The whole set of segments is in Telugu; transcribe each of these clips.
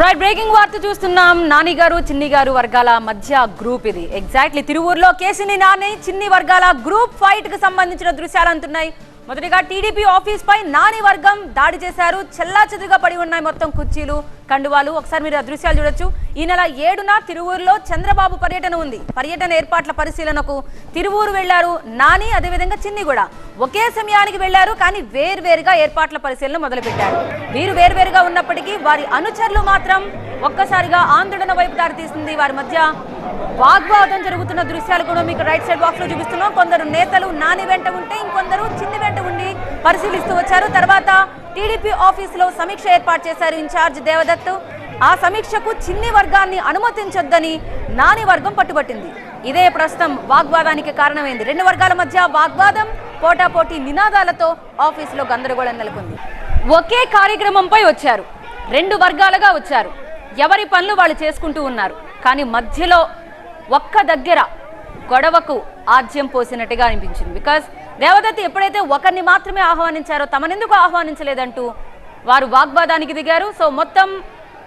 రైట్ బ్రేకింగ్ వార్త చూస్తున్నాం. నాని గారు చిన్ని గారు వర్గాల మధ్య గ్రూప్ ఇది. ఎగ్జాక్ట్లీ తిరువూరులో కేసీని నాని చిన్ని వర్గాల గ్రూప్ ఫైట్కి సంబంధించిన దృశ్యాలు అంటున్నాయి. మొదటిగా టీడీపీ ఆఫీస్ పై నాని వర్గం దాడి చేశారు. చెల్లా పడి ఉన్నాయి మొత్తం కుర్చీలు కండువాలు. ఒకసారి మీరు ఆ దృశ్యాలు చూడొచ్చు. ఈ నెల ఏడున తిరువూరులో చంద్రబాబు పర్యటన ఉంది. పర్యటన ఏర్పాట్ల పరిశీలనకు తిరువూరు వెళ్ళారు నాని అదేవిధంగా చిన్ని కూడా. ఒకే సమయానికి వెళ్ళారు కానీ వేర్వేరుగా ఏర్పాట్ల పరిశీలన మొదలుపెట్టారు. వీరు వేర్వేరుగా ఉన్నప్పటికీ వారి అనుచరులు మాత్రం ఒక్కసారిగా ఆందోళన వైపు దారితీస్తుంది వారి మధ్య వాగ్వాదం జరుగుతున్న దృశ్యాలు కూడా మీకు రైట్ సైడ్ బాక్స్లో చూపిస్తున్నాం. కొందరు నేతలు నాని వెంట ఉంటే ఇంకొందరు చిన్ని పరిశీలిస్తూ వచ్చారు. తర్వాత టీడీపీ ఆఫీస్లో సమీక్ష ఏర్పాటు చేశారు ఇన్ఛార్జ్ దేవదత్తు ఆ సమీక్షకు చిన్ని వర్గాన్ని అనుమతించొద్దని నాని వర్గం పట్టుబట్టింది. ఇదే ప్రస్తుతం వాగ్వాదానికి కారణమైంది. రెండు వర్గాల మధ్య వాగ్వాదం పోటాపోటీ నినాదాలతో ఆఫీసులో గందరగోళం నెలకొంది. ఒకే కార్యక్రమంపై వచ్చారు. రెండు వర్గాలుగా వచ్చారు. ఎవరి పనులు వాళ్ళు చేసుకుంటూ ఉన్నారు. కానీ మధ్యలో ఒక్క దగ్గర గొడవకు ఆజ్యం పోసినట్టుగా అనిపించింది. బికాస్ దేవదత్తి ఎప్పుడైతే ఒకరిని మాత్రమే ఆహ్వానించారో తమనెందుకు ఆహ్వానించలేదంటూ వారు వాగ్వాదానికి దిగారు. సో మొత్తం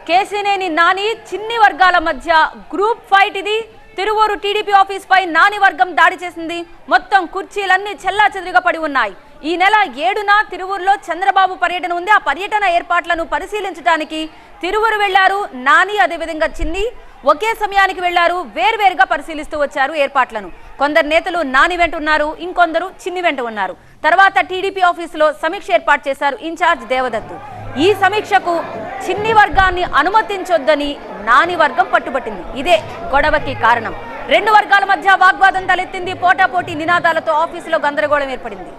కేసీనేని నాని చిన్ని వర్గాల మధ్య గ్రూప్ ఫైట్ ఇది. తిరువూరు టీడీపీ ఆఫీస్ పై నాని వర్గం దాడి చేసింది. మొత్తం కుర్చీలన్నీ చెల్లా పడి ఉన్నాయి. ఈ నెల ఏడున తిరువూరులో చంద్రబాబు పర్యటన ఉంది. ఆ పర్యటన ఏర్పాట్లను పరిశీలించడానికి తిరువురు వెళ్ళారు నాని అదేవిధంగా చిన్ని. ఒకే సమయానికి వెళ్ళారు. వేర్వేరుగా పరిశీలిస్తూ వచ్చారు ఏర్పాట్లను. కొందరు నేతలు నాని వెంట ఉన్నారు ఇంకొందరు చిన్ని వెంట ఉన్నారు. తర్వాత టీడీపీ ఆఫీసులో సమీక్ష ఏర్పాటు చేశారు ఇన్ఛార్జ్ దేవదత్తు ఈ సమీక్షకు చిన్ని వర్గాన్ని అనుమతించొద్దని నాని వర్గం పట్టుబట్టింది. ఇదే గొడవకి కారణం. రెండు వర్గాల మధ్య వాగ్వాదం తలెత్తింది పోటాపోటీ నినాదాలతో ఆఫీసులో గందరగోళం ఏర్పడింది.